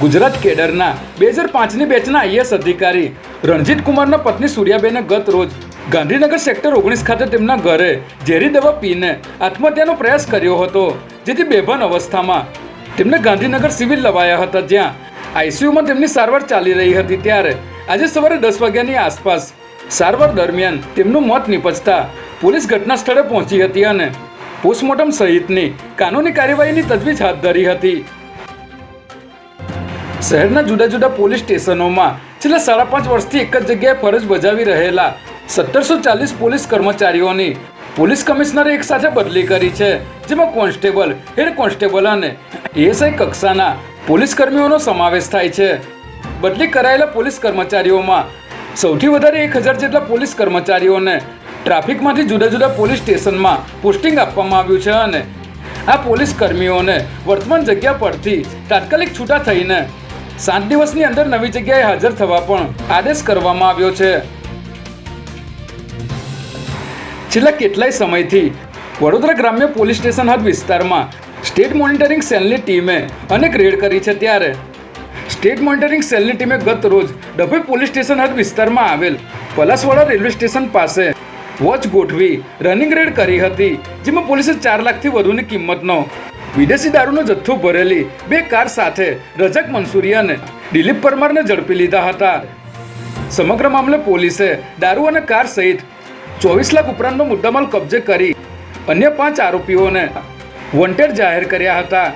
ગુજરાત કેડરના બે હજાર પાંચની બેચના આઈએસ અધિકારી રણજીત કુમારના પત્ની સૂર્યાબેને ગત રોજ ગાંધીનગર સેક્ટર ઓગણીસ ખાતે તેમના ઘરે ઝેરી દવા પીને આત્મહત્યાનો પ્રયાસ કર્યો હતો, જેથી બેભાન અવસ્થામાં તેમને ગાંધીનગર સિવિલ લવાયા હતા, જ્યાં આઈસીયુમાં તેમની સારવાર ચાલી રહી હતી. ત્યારે આજે સવારે દસ વાગ્યાની આસપાસ સારવાર દરમિયાન તેમનું મોત નિપજતા પોલીસ ઘટના સ્થળે પહોંચી હતી અને પોસ્ટમોર્ટમ સહિતની કાનૂની કાર્યવાહીની તજવીજ હાથ ધરી હતી. શહેરના જુદા જુદા પોલીસ સ્ટેશનોમાં છેલ્લા સાડા પાંચ વર્ષથી એક જ જગ્યાએ ફરજ બજાવી રહેલા સત્તરસો ચાલીસ પોલીસ કર્મચારીઓની પોલીસ કમિશનરે એક સાથે બદલી કરી છે, જેમાં કોન્સ્ટેબલ, હેડ કોન્સ્ટેબલ અને એએસઆઈ કક્ષાના પોલીસ કર્મીઓનો સમાવેશ થાય છે. બદલી કરાયેલા પોલીસ કર્મચારીઓમાં સૌથી વધારે એક હજાર જેટલા પોલીસ કર્મચારીઓને ટ્રાફિકમાંથી જુદા જુદા પોલીસ સ્ટેશનમાં પોસ્ટિંગ આપવામાં આવ્યું છે અને આ પોલીસ કર્મીઓને વર્તમાન જગ્યા પરથી તાત્કાલિક છૂટા થઈને સાત દિવસની અંદર નવી જગ્યાએ હાજર થવા પણ આદેશ કરવામાં આવ્યો છે. છેલ્લા કેટલાય સમયથી વડોદરા ગ્રામ્ય પોલીસ સ્ટેશન હદ વિસ્તારમાં સ્ટેટ મોનિટરિંગ સેલની ટીમે અનેક રેડ કરી છે ત્યારે સ્ટેટ મોનિટરિંગ સેલની ટીમે ગત રોજ ડભોઈ પોલીસ સ્ટેશન હદ વિસ્તારમાં આવેલ પલાસવાડા રેલવે સ્ટેશન પાસે વોચ ગોઠવી રનિંગ રેડ કરી હતી, જેમાં પોલીસે ચાર લાખથી વધુની કિંમતનો વિદેશી દારૂનો જથ્થો ભરેલી બે કાર સાથે રજક મંસૂરી અને દિલીપ પરમારને ઝડપી લીધા હતા. સમગ્ર મામલે પોલીસે દારૂ અને કાર સહિત ચોવીસ લાખ ઉપરાંતનો મુદ્દામાલ કબજે કરી અન્ય પાંચ આરોપીઓને વોન્ટેડ જાહેર કર્યા હતા.